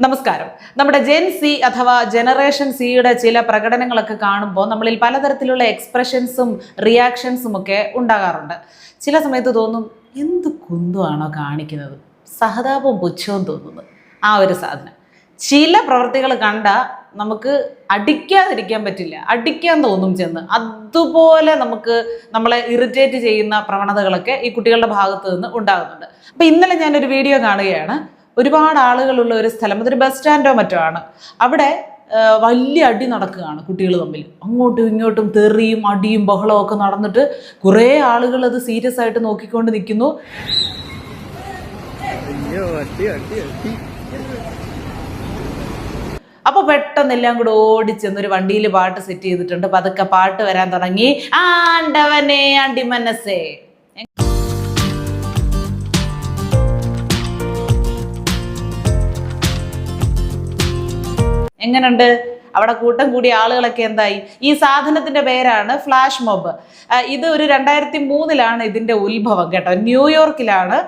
നമസ്കാരം. നമ്മുടെ gen C അഥവാ ജനറേഷൻ സിയുടെ ചില പ്രകടനങ്ങളൊക്കെ കാണുമ്പോൾ നമ്മളിൽ പലതരത്തിലുള്ള എക്സ്പ്രഷൻസും റിയാക്ഷൻസും ഒക്കെ ഉണ്ടാകാറുണ്ട്. ചില സമയത്ത് തോന്നും എന്ത് കുന്തുവാണോ കാണിക്കുന്നത്? സഹതാപവും പുച്ഛവും തോന്നുന്നത് ആ ഒരു സാധനം. ചില പ്രവൃത്തികൾ കണ്ട നമുക്ക് അടിക്കാതിരിക്കാൻ പറ്റില്ല. അടിക്കാൻ തോന്നും ചെന്ന്. അതുപോലെ നമുക്ക് നമ്മളെ ഇറിറ്റേറ്റ് ചെയ്യുന്ന പ്രവണതകളൊക്കെ ഈ കുട്ടികളുടെ ഭാഗത്ത് നിന്ന് ഉണ്ടാകുന്നുണ്ട്. അപ്പം ഇന്നലെ ഞാനൊരു വീഡിയോ കാണുകയാണ്. ഒരുപാട് ആളുകളുള്ള ഒരു സ്ഥലം. അതൊരു ബസ് സ്റ്റാൻഡോ മറ്റോ ആണ്. അവിടെ വലിയ അടി നടക്കുകയാണ് കുട്ടികൾ തമ്മിൽ. അങ്ങോട്ടും ഇങ്ങോട്ടും തെറിയും അടിയും ബഹളവും ഒക്കെ നടന്നിട്ട് കുറേ ആളുകൾ അത് സീരിയസ് ആയിട്ട് നോക്കിക്കൊണ്ട് നിൽക്കുന്നു അയ്യോ അടി അടി അടി അപ്പോൾ പെട്ടെന്ന് എല്ലാം കൂടെ ഓടിച്ചെന്ന് ഒരു വണ്ടിയിൽ പാട്ട് സെറ്റ് ചെയ്തിട്ടുണ്ട്. പതുക്കെ പാട്ട് വരാൻ തുടങ്ങി. ആണ്ടവനെ അണ്ടി മനസ്സേ എങ്ങനുണ്ട്? അവിടെ കൂട്ടം കൂടിയ ആളുകളൊക്കെ എന്തായി? ഈ സാധനത്തിന്റെ പേരാണ് ഫ്ലാഷ് മോബ്. ഇത് ഒരു രണ്ടായിരത്തി മൂന്നിലാണ് ഇതിന്റെ ഉത്ഭവം കേട്ടോ. ന്യൂയോർക്കിലാണ്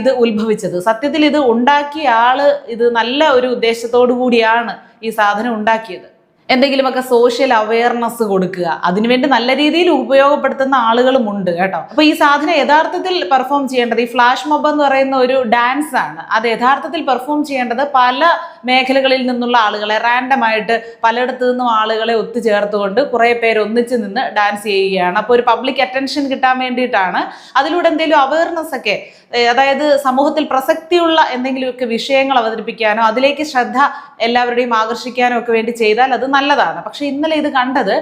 ഇത് ഉത്ഭവിച്ചത്. സത്യത്തിൽ ഇത് ഉണ്ടാക്കിയ ആൾ ഇത് നല്ല ഒരു ഉദ്ദേശത്തോടു കൂടിയാണ് ഈ സാധനം ഉണ്ടാക്കിയത്. എന്തെങ്കിലുമൊക്കെ സോഷ്യൽ അവയർനെസ് കൊടുക്കുക. അതിനുവേണ്ടി നല്ല രീതിയിൽ ഉപയോഗപ്പെടുത്തുന്ന ആളുകളും ഉണ്ട് കേട്ടോ. അപ്പൊ ഈ സാധനം യഥാർത്ഥത്തിൽ പെർഫോം ചെയ്യേണ്ടത് ഈ ഫ്ലാഷ് മൊബ് എന്ന് പറയുന്ന ഒരു ഡാൻസ് ആണ്. അത് യഥാർത്ഥത്തിൽ പെർഫോം ചെയ്യേണ്ടത് പല മേഖലകളിൽ നിന്നുള്ള ആളുകളെ റാൻഡമായിട്ട് പലയിടത്തു നിന്നും ആളുകളെ ഒത്തുചേർത്തുകൊണ്ട് കുറേ പേര് ഒന്നിച്ച് നിന്ന് ഡാൻസ് ചെയ്യുകയാണ്. അപ്പോൾ ഒരു പബ്ലിക് അറ്റൻഷൻ കിട്ടാൻ വേണ്ടിയിട്ടാണ്. അതിലൂടെ എന്തെങ്കിലും അവയർനെസ് ഒക്കെ അതായത് സമൂഹത്തിൽ പ്രസക്തിയുള്ള എന്തെങ്കിലുമൊക്കെ വിഷയങ്ങൾ അവതരിപ്പിക്കാനോ അതിലേക്ക് ശ്രദ്ധ എല്ലാവരുടെയും ആകർഷിക്കാനോ ഒക്കെ വേണ്ടി ചെയ്താൽ അത് നല്ലതാണ്. പക്ഷെ ഇന്നലെ ഇത് കണ്ടത്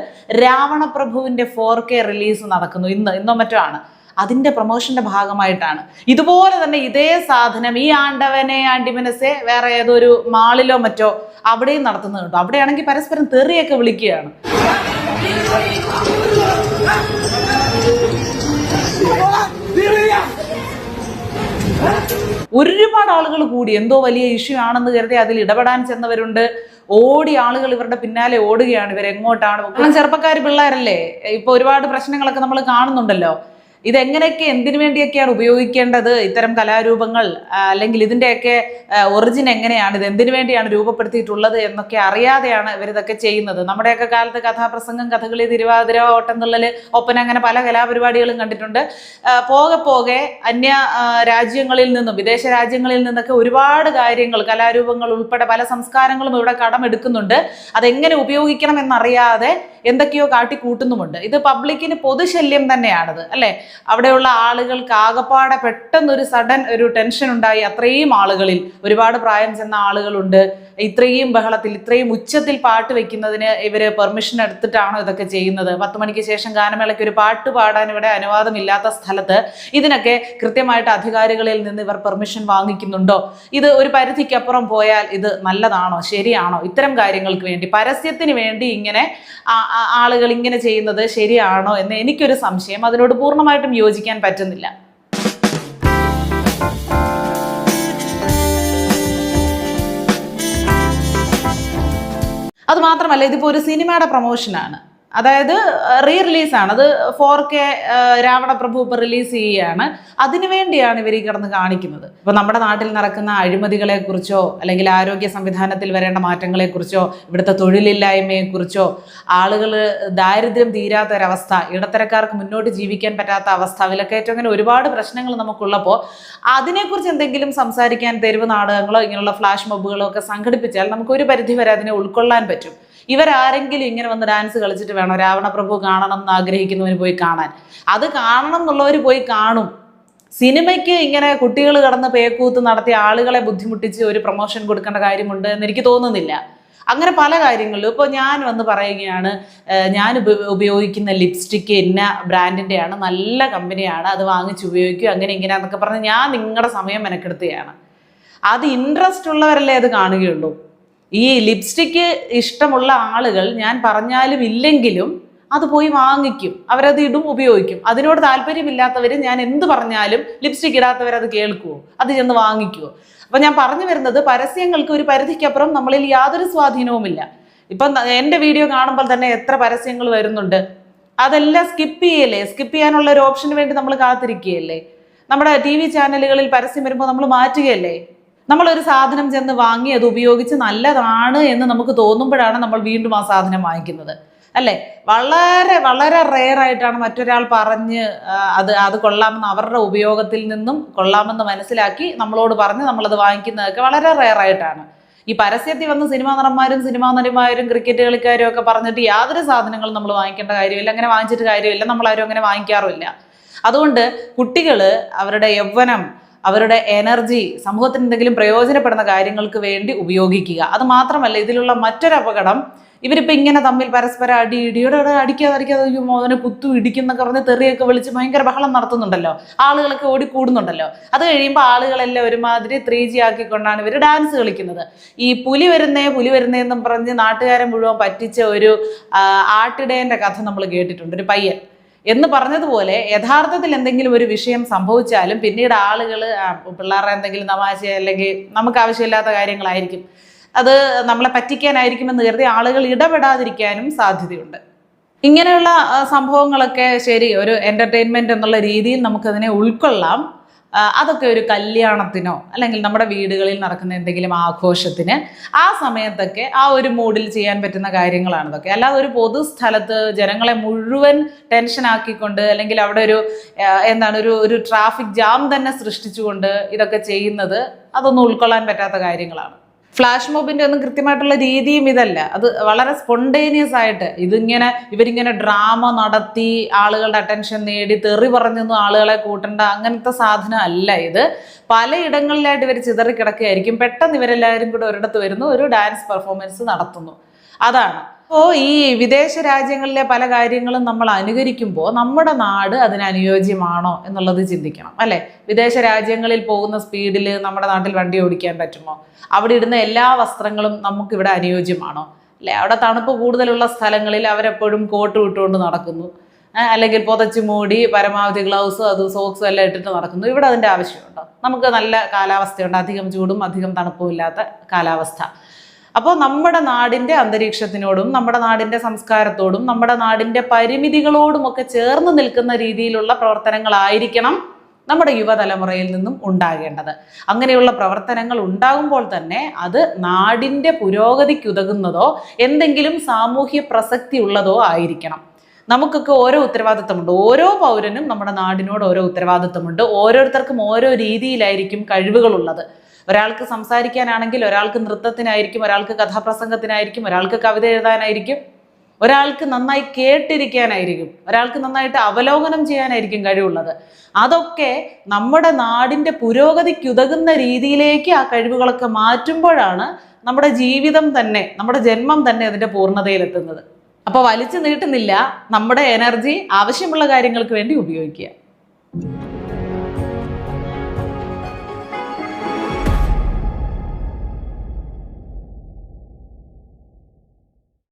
രാവണപ്രഭുവിന്റെ ഫോർ കെ റിലീസ് നടക്കുന്നു. ഇന്ന് ഇന്നോ മറ്റോ ആണ്. അതിന്റെ പ്രൊമോഷന്റെ ഭാഗമായിട്ടാണ്. ഇതുപോലെ തന്നെ ഇതേ സാധനം ഈ ആണ്ടവനെ ആണ്ടിമനസെ വേറെ ഏതൊരു മാളിലോ മറ്റോ അവിടെയും നടത്തുന്നത് കേട്ടോ. അവിടെയാണെങ്കിൽ പരസ്പരം തെറിയൊക്കെ വിളിക്കുകയാണ്. ഒരുപാട് ആളുകൾ കൂടി എന്തോ വലിയ ഇഷ്യൂ ആണെന്ന് കരുതി അതിൽ ഇടപെടാൻ ചെന്നവരുണ്ട്. ഓടി ആളുകൾ ഇവരുടെ പിന്നാലെ ഓടുകയാണ്. ഇവർ എങ്ങോട്ടാണ് കാരണം ചെറുപ്പക്കാർ പിള്ളേരല്ലേ? ഇപ്പൊ ഒരുപാട് പ്രശ്നങ്ങളൊക്കെ നമ്മൾ കാണുന്നുണ്ടല്ലോ. ഇതെങ്ങനെയൊക്കെ എന്തിനു വേണ്ടിയൊക്കെയാണ് ഉപയോഗിക്കേണ്ടത്? ഇത്തരം കലാരൂപങ്ങൾ അല്ലെങ്കിൽ ഇതിന്റെയൊക്കെ ഒറിജിൻ എങ്ങനെയാണ്? ഇത് എന്തിനു വേണ്ടിയാണ് രൂപപ്പെടുത്തിയിട്ടുള്ളത് എന്നൊക്കെ അറിയാതെയാണ് ഇവരിതൊക്കെ ചെയ്യുന്നത്. നമ്മുടെയൊക്കെ കാലത്ത് കഥാപ്രസംഗം കഥകളി തിരുവാതിര ഓട്ടംതുള്ളൽ ഒപ്പന അങ്ങനെ പല കലാപരിപാടികളും കണ്ടിട്ടുണ്ട്. പോകെ പോകെ അന്യ രാജ്യങ്ങളിൽ നിന്നും വിദേശ രാജ്യങ്ങളിൽ നിന്നൊക്കെ ഒരുപാട് കാര്യങ്ങൾ കലാരൂപങ്ങൾ ഉൾപ്പെടെ പല സംസ്കാരങ്ങളും ഇവിടെ കടമെടുക്കുന്നുണ്ട്. അതെങ്ങനെ ഉപയോഗിക്കണം എന്നറിയാതെ എന്തൊക്കെയോ കാട്ടിക്കൂട്ടുന്നുമുണ്ട്. ഇത് പബ്ലിക്കിന് പൊതുശല്യം തന്നെയാണത് അല്ലേ? അവിടെയുള്ള ആളുകൾക്ക് ആകപ്പാടെ പെട്ടെന്ന് ഒരു സഡൻ ഒരു ടെൻഷൻ ഉണ്ടായി അത്രയും ആളുകളിൽ. ഒരുപാട് പ്രായം ചെന്ന ആളുകളുണ്ട്. ഇത്രയും ബഹളത്തിൽ ഇത്രയും ഉച്ചത്തിൽ പാട്ട് വെക്കുന്നതിന് ഇവർ പെർമിഷൻ എടുത്തിട്ടാണോ ഇതൊക്കെ ചെയ്യുന്നത്? പത്ത് മണിക്ക് ശേഷം ഗാനമേളയ്ക്ക് ഒരു പാട്ട് പാടാൻ ഇവിടെ അനുവാദമില്ലാത്ത സ്ഥലത്ത് ഇതിനൊക്കെ കൃത്യമായിട്ട് അധികാരികളിൽ നിന്ന് ഇവർ പെർമിഷൻ വാങ്ങിക്കുന്നുണ്ടോ? ഇത് ഒരു പരിധിക്കപ്പുറം പോയാൽ ഇത് നല്ലതാണോ? ശരിയാണോ? ഇത്തരം കാര്യങ്ങൾക്ക് വേണ്ടി പരസ്യത്തിന് വേണ്ടി ഇങ്ങനെ ആളുകൾ ഇങ്ങനെ ചെയ്യുന്നത് ശരിയാണോ എന്ന് എനിക്കൊരു സംശയം. അതിനോട് പൂർണമായിട്ടും യോജിക്കാൻ പറ്റുന്നില്ല. അത് മാത്രമല്ല ഇതിപ്പോൾ ഒരു സിനിമയുടെ പ്രൊമോഷനാണ് അതായത് റീ റിലീസാണ് അത് ഫോർ കെ രാവണപ്രഭു ഇപ്പോൾ റിലീസ് ചെയ്യുകയാണ്. അതിനു വേണ്ടിയാണ് ഇവർ ഈ കിടന്ന് കാണിക്കുന്നത്. ഇപ്പോൾ നമ്മുടെ നാട്ടിൽ നടക്കുന്ന അഴിമതികളെക്കുറിച്ചോ അല്ലെങ്കിൽ ആരോഗ്യ സംവിധാനത്തിൽ വരേണ്ട മാറ്റങ്ങളെക്കുറിച്ചോ ഇവിടുത്തെ തൊഴിലില്ലായ്മയെക്കുറിച്ചോ ആളുകൾ ദാരിദ്ര്യം തീരാത്തൊരവസ്ഥ ഇടത്തരക്കാർക്ക് മുന്നോട്ട് ജീവിക്കാൻ പറ്റാത്ത അവസ്ഥ വിലക്കയറ്റം അങ്ങനെ ഒരുപാട് പ്രശ്നങ്ങൾ നമുക്കുള്ളപ്പോൾ അതിനെക്കുറിച്ച് എന്തെങ്കിലും സംസാരിക്കാൻ തെരുവ് നാടകങ്ങളോ ഇങ്ങനെയുള്ള ഫ്ലാഷ് മൊബുകളോ ഒക്കെ സംഘടിപ്പിച്ചാൽ നമുക്ക് ഒരു പരിധി വരെ അതിനെ ഉൾക്കൊള്ളാൻ പറ്റും. ഇവരാരെങ്കിലും ഇങ്ങനെ വന്ന് ഡാൻസ് കളിച്ചിട്ട് വേണം? രാവണപ്രഭു കാണണം എന്ന് ആഗ്രഹിക്കുന്നവന് പോയി കാണാൻ. അത് കാണണം എന്നുള്ളവർ പോയി കാണും. സിനിമയ്ക്ക് ഇങ്ങനെ കുട്ടികൾ കടന്ന് പേക്കൂത്ത് നടത്തി ആളുകളെ ബുദ്ധിമുട്ടിച്ച് ഒരു പ്രൊമോഷൻ കൊടുക്കേണ്ട കാര്യമുണ്ട് എന്ന് എനിക്ക് തോന്നുന്നില്ല. അങ്ങനെ പല കാര്യങ്ങളിലും ഇപ്പോൾ ഞാൻ വന്ന് പറയുകയാണ് ഞാൻ ഉപയോഗിക്കുന്ന ലിപ്സ്റ്റിക്ക് എന്ന ബ്രാൻഡിന്റെയാണ് നല്ല കമ്പനിയാണ് അത് വാങ്ങിച്ച് ഉപയോഗിക്കും അങ്ങനെ ഇങ്ങനെ എന്നൊക്കെ പറഞ്ഞ് ഞാൻ നിങ്ങളുടെ സമയം മെനക്കെടുത്തുകയാണ് അത് ഇൻട്രസ്റ്റ് ഉള്ളവരല്ലേ അത് കാണുകയുള്ളൂ. ഈ ലിപ്സ്റ്റിക്ക് ഇഷ്ടമുള്ള ആളുകൾ ഞാൻ പറഞ്ഞാലും ഇല്ലെങ്കിലും അത് പോയി വാങ്ങിക്കും. അവരത് ഇടും ഉപയോഗിക്കും. അതിനോട് താല്പര്യമില്ലാത്തവർ ഞാൻ എന്ത് പറഞ്ഞാലും ലിപ്സ്റ്റിക് ഇടാത്തവരത് കേൾക്കുമോ അത് ചെന്ന് വാങ്ങിക്കുമോ അപ്പം ഞാൻ പറഞ്ഞു വരുന്നത് പരസ്യങ്ങൾക്ക് ഒരു പരിധിക്കപ്പുറം നമ്മളിൽ യാതൊരു സ്വാധീനവുമില്ല. ഇപ്പം എന്റെ വീഡിയോ കാണുമ്പോൾ തന്നെ എത്ര പരസ്യങ്ങൾ വരുന്നുണ്ട്. അതെല്ലാം സ്കിപ്പ് ചെയ്യല്ലേ? സ്കിപ്പ് ചെയ്യാനുള്ള ഒരു ഓപ്ഷന് വേണ്ടി നമ്മൾ കാത്തിരിക്കുകയല്ലേ? നമ്മുടെ ടി ചാനലുകളിൽ പരസ്യം വരുമ്പോൾ നമ്മൾ മാറ്റുകയല്ലേ? നമ്മളൊരു സാധനം ചെന്ന് വാങ്ങി അത് ഉപയോഗിച്ച് നല്ലതാണ് എന്ന് നമുക്ക് തോന്നുമ്പോഴാണ് നമ്മൾ വീണ്ടും ആ സാധനം വാങ്ങിക്കുന്നത്. അല്ലേ? വളരെ വളരെ റെയർ ആയിട്ടാണ് മറ്റൊരാൾ പറഞ്ഞ് അത് അത് കൊള്ളാമെന്ന് അവരുടെ ഉപയോഗത്തിൽ നിന്നും കൊള്ളാമെന്ന് മനസ്സിലാക്കി നമ്മളോട് പറഞ്ഞ് നമ്മളത് വാങ്ങിക്കുന്നതൊക്കെ വളരെ റെയർ ആയിട്ടാണ്. ഈ പരസ്യത്തിൽ വന്ന് സിനിമാ നടന്മാരും സിനിമാ നടിമാരും ക്രിക്കറ്റ് കളിക്കാരും ഒക്കെ പറഞ്ഞിട്ട് യാതൊരു സാധനങ്ങളും നമ്മൾ വാങ്ങിക്കേണ്ട കാര്യമില്ല അങ്ങനെ വാങ്ങിച്ചിട്ട് കാര്യമില്ല നമ്മളാരും അങ്ങനെ വാങ്ങിക്കാറുമില്ല. അതുകൊണ്ട് കുട്ടികൾ അവരുടെ യൗവനം അവരുടെ എനർജി സമൂഹത്തിന് എന്തെങ്കിലും പ്രയോജനപ്പെടുന്ന കാര്യങ്ങൾക്ക് വേണ്ടി ഉപയോഗിക്കുക. അത് മാത്രമല്ല ഇതിലുള്ള മറ്റൊരു അപകടം ഇവരിപ്പോൾ ഇങ്ങനെ തമ്മിൽ പരസ്പരം അടി ഇടിയോടെ അടിക്കാതെ അടിക്കാതെ അയ്യോ മോനെ കുത്തു ഇടിക്കുന്നൊക്കെ പറഞ്ഞ് തെറിയൊക്കെ വിളിച്ച് ഭയങ്കര ബഹളം നടത്തുന്നുണ്ടല്ലോ. ആളുകളൊക്കെ ഓടിക്കൂടുന്നുണ്ടല്ലോ അത് കഴിയുമ്പോൾ ആളുകളെല്ലാം ഒരുമാതിരി ത്രീ ജി ആക്കിക്കൊണ്ടാണ് ഇവർ ഡാൻസ് കളിക്കുന്നത്. ഈ പുലി വരുന്നേ പുലി വരുന്നേ എന്നും പറഞ്ഞ് നാട്ടുകാരെ മുഴുവൻ പറ്റിച്ച ഒരു ആട്ടിടേന്റെ കഥ നമ്മൾ കേട്ടിട്ടുണ്ട്. ഒരു പയ്യൻ. എന്ന് പറഞ്ഞതുപോലെ യഥാർത്ഥത്തിൽ എന്തെങ്കിലും ഒരു വിഷയം സംഭവിച്ചാലും പിന്നീട് ആളുകൾ പിള്ളേരുടെ എന്തെങ്കിലും തമാശ അല്ലെങ്കിൽ നമുക്ക് ആവശ്യമില്ലാത്ത കാര്യങ്ങളായിരിക്കും. അത് നമ്മളെ പറ്റിക്കാനായിരിക്കുമെന്ന് കരുതി ആളുകൾ ഇടപെടാതിരിക്കാനും സാധ്യതയുണ്ട്. ഇങ്ങനെയുള്ള സംഭവങ്ങളൊക്കെ ശരി ഒരു എന്റർടൈൻമെന്റ് എന്നുള്ള രീതിയിൽ നമുക്കതിനെ ഉൾക്കൊള്ളാം. അതൊക്കെ ഒരു കല്യാണത്തിനോ അല്ലെങ്കിൽ നമ്മുടെ വീടുകളിൽ നടക്കുന്ന എന്തെങ്കിലും ആഘോഷത്തിന് ആ സമയത്തൊക്കെ ആ ഒരു മൂഡിൽ ചെയ്യാൻ പറ്റുന്ന കാര്യങ്ങളാണ് ഇതൊക്കെ. അല്ലാതെ ഒരു പൊതുസ്ഥലത്ത് ജനങ്ങളെ മുഴുവൻ ടെൻഷൻ ആക്കിക്കൊണ്ട് അല്ലെങ്കിൽ അവിടെ ഒരു എന്താണ് ഒരു ഒരു ട്രാഫിക് ജാം തന്നെ സൃഷ്ടിച്ചുകൊണ്ട് ഇതൊക്കെ ചെയ്യുന്നത് അതൊന്നും ഉൾക്കൊള്ളാൻ പറ്റാത്ത കാര്യങ്ങളാണ്. ഫ്ലാഷ് മോബിന്റെ ഒന്നും കൃത്യമായിട്ടുള്ള രീതിയും ഇതല്ല. അത് വളരെ സ്പോണ്ടേനിയസ് ആയിട്ട് ഇതിങ്ങനെ ഇവരിങ്ങനെ ഡ്രാമ നടത്തി ആളുകളുടെ അറ്റൻഷൻ നേടി തെറി പറഞ്ഞൊന്നും ആളുകളെ കൂട്ടേണ്ട അങ്ങനത്തെ സാധനം അല്ല ഇത്. പലയിടങ്ങളിലായിട്ട് ഇവർ ചിതറിക്കിടക്കുകയായിരിക്കും. പെട്ടെന്ന് ഇവരെല്ലാവരും കൂടെ ഒരിടത്ത് വരുന്നു ഒരു ഡാൻസ് പെർഫോമൻസ് നടത്തുന്നു. അതാണ്. അപ്പോൾ ഈ വിദേശ രാജ്യങ്ങളിലെ പല കാര്യങ്ങളും നമ്മൾ അനുകരിക്കുമ്പോൾ നമ്മുടെ നാട് അതിന് അനുയോജ്യമാണോ എന്നുള്ളത് ചിന്തിക്കണം അല്ലേ? വിദേശ രാജ്യങ്ങളിൽ പോകുന്ന സ്പീഡിൽ നമ്മുടെ നാട്ടിൽ വണ്ടി ഓടിക്കാൻ പറ്റുമോ? അവിടെ ഇടുന്ന എല്ലാ വസ്ത്രങ്ങളും നമുക്ക് ഇവിടെ അനുയോജ്യമാണോ? അല്ലേ? അവിടെ തണുപ്പ് കൂടുതലുള്ള സ്ഥലങ്ങളിൽ അവരെപ്പോഴും കോട്ട് വിട്ടുകൊണ്ട് നടക്കുന്നു. അല്ലെങ്കിൽ പുതച്ച് മൂടി പരമാവധി ഗ്ലൗസും അത് സോക്സും എല്ലാം ഇട്ടിട്ട് നടക്കുന്നു. ഇവിടെ അതിന്റെ ആവശ്യമുണ്ടോ? നമുക്ക് നല്ല കാലാവസ്ഥയുണ്ട്. അധികം ചൂടും അധികം തണുപ്പും ഇല്ലാത്ത കാലാവസ്ഥ. അപ്പോൾ നമ്മുടെ നാടിന്റെ അന്തരീക്ഷത്തിനോടും നമ്മുടെ നാടിന്റെ സംസ്കാരത്തോടും നമ്മുടെ നാടിന്റെ പരിമിതികളോടും ഒക്കെ ചേർന്ന് നിൽക്കുന്ന രീതിയിലുള്ള പ്രവർത്തനങ്ങളായിരിക്കണം നമ്മുടെ യുവതലമുറയിൽ നിന്നും ഉണ്ടാകേണ്ടത്. അങ്ങനെയുള്ള പ്രവർത്തനങ്ങൾ ഉണ്ടാകുമ്പോൾ തന്നെ അത് നാടിന്റെ പുരോഗതിക്കുതകുന്നതോ എന്തെങ്കിലും സാമൂഹ്യ പ്രസക്തി ഉള്ളതോ ആയിരിക്കണം. നമുക്കൊക്കെ ഓരോ ഉത്തരവാദിത്തമുണ്ട്. ഓരോ പൗരനും നമ്മുടെ നാടിനോട് ഓരോ ഉത്തരവാദിത്തമുണ്ട്. ഓരോരുത്തർക്കും ഓരോ രീതിയിലായിരിക്കും കഴിവുകളുള്ളത്. ഒരാൾക്ക് സംസാരിക്കാനാണെങ്കിൽ ഒരാൾക്ക് നൃത്തത്തിനായിരിക്കും ഒരാൾക്ക് കഥാപ്രസംഗത്തിനായിരിക്കും ഒരാൾക്ക് കവിത എഴുതാനായിരിക്കും ഒരാൾക്ക് നന്നായി കേട്ടിരിക്കാനായിരിക്കും ഒരാൾക്ക് നന്നായിട്ട് അവലോകനം ചെയ്യാനായിരിക്കും കഴിവുള്ളത്. അതൊക്കെ നമ്മുടെ നാടിന്റെ പുരോഗതിക്കുതകുന്ന രീതിയിലേക്ക് ആ കഴിവുകളൊക്കെ മാറ്റുമ്പോഴാണ് നമ്മുടെ ജീവിതം തന്നെ നമ്മുടെ ജന്മം തന്നെ അതിന്റെ പൂർണതയിലെത്തുന്നത്. അപ്പോൾ വലിച്ചു നീട്ടുന്നില്ല നമ്മുടെ എനർജി ആവശ്യമുള്ള കാര്യങ്ങൾക്ക് വേണ്ടി ഉപയോഗിക്കുക.